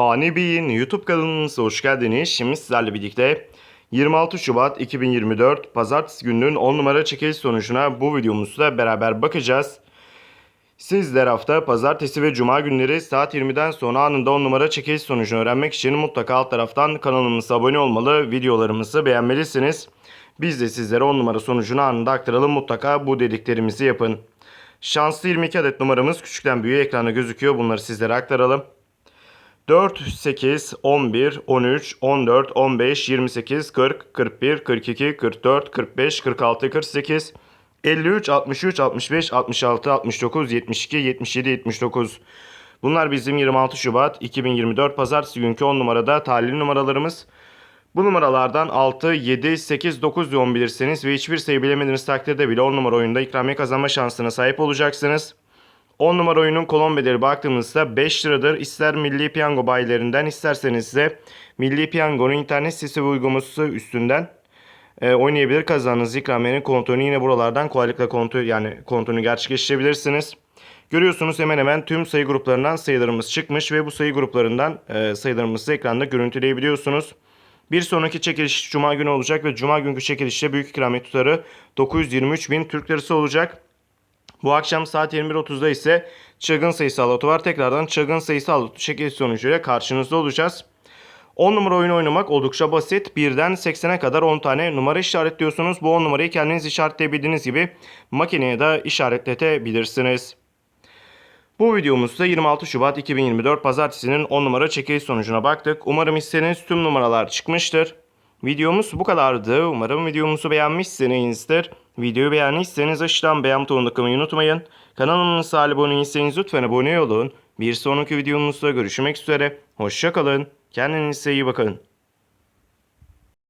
Ani Bey'in YouTube kanalımıza hoş geldiniz. Şimdi sizlerle birlikte 26 Şubat 2024 Pazartesi gününün 10 numara çekiliş sonucuna bu videomuzda beraber bakacağız. Sizler hafta Pazartesi ve Cuma günleri saat 20'den sonra anında 10 numara çekiliş sonucunu öğrenmek için mutlaka alt taraftan kanalımıza abone olmalı, videolarımızı beğenmelisiniz. Biz de sizlere 10 numara sonucunu anında aktaralım mutlaka bu dediklerimizi yapın. Şanslı 22 adet numaramız küçükten büyüğe ekranda gözüküyor. Bunları sizlere aktaralım. 4, 8, 11, 13, 14, 15, 28, 40, 41, 42, 44, 45, 46, 48, 53, 63, 65, 66, 69, 72, 77, 79. Bunlar bizim 26 Şubat 2024 Pazartesi günkü 10 numarada talihli numaralarımız. Bu numaralardan 6, 7, 8, 9 ve 10 bilirseniz ve hiçbir sayı bilemediğiniz takdirde bile 10 numara oyunda ikramiye kazanma şansına sahip olacaksınız. 10 numara oyunun kolon baktığımızda 5 liradır. İster Milli Piyango bayilerinden isterseniz de Milli Piyango'nun internet sitesi ve uygulaması üstünden e, oynayabilir. Kazandığınız ikramiyenin kontrolünü yine buralardan kolaylıkla kontrol yani kontrolünü gerçekleştirebilirsiniz. Görüyorsunuz hemen hemen tüm sayı gruplarından sayılarımız çıkmış ve bu sayı gruplarından e, sayılarımızı ekranda görüntüleyebiliyorsunuz. Bir sonraki çekiliş Cuma günü olacak ve Cuma günkü çekilişte büyük ikramiye tutarı 923 bin Türk Lirası olacak. Bu akşam saat 21.30'da ise çılgın sayısal loto var. Tekrardan çılgın sayısal loto çekiliş sonucuyla karşınızda olacağız. 10 numara oyunu oynamak oldukça basit. 1'den 80'e kadar 10 tane numara işaretliyorsunuz. Bu 10 numarayı kendiniz işaretleyebildiğiniz gibi makineye de işaretletebilirsiniz. Bu videomuzda 26 Şubat 2024 Pazartesi'nin 10 numara çekiliş sonucuna baktık. Umarım istediğiniz tüm numaralar çıkmıştır. Videomuz bu kadardı. Umarım videomuzu beğenmişsinizdir. Videoyu beğendiyseniz aşağıdan beğen butonuna tıklamayı unutmayın. Kanalımıza abone değilseniz lütfen abone olun. Bir sonraki videomuzda görüşmek üzere. Hoşçakalın. Kendinize iyi bakın.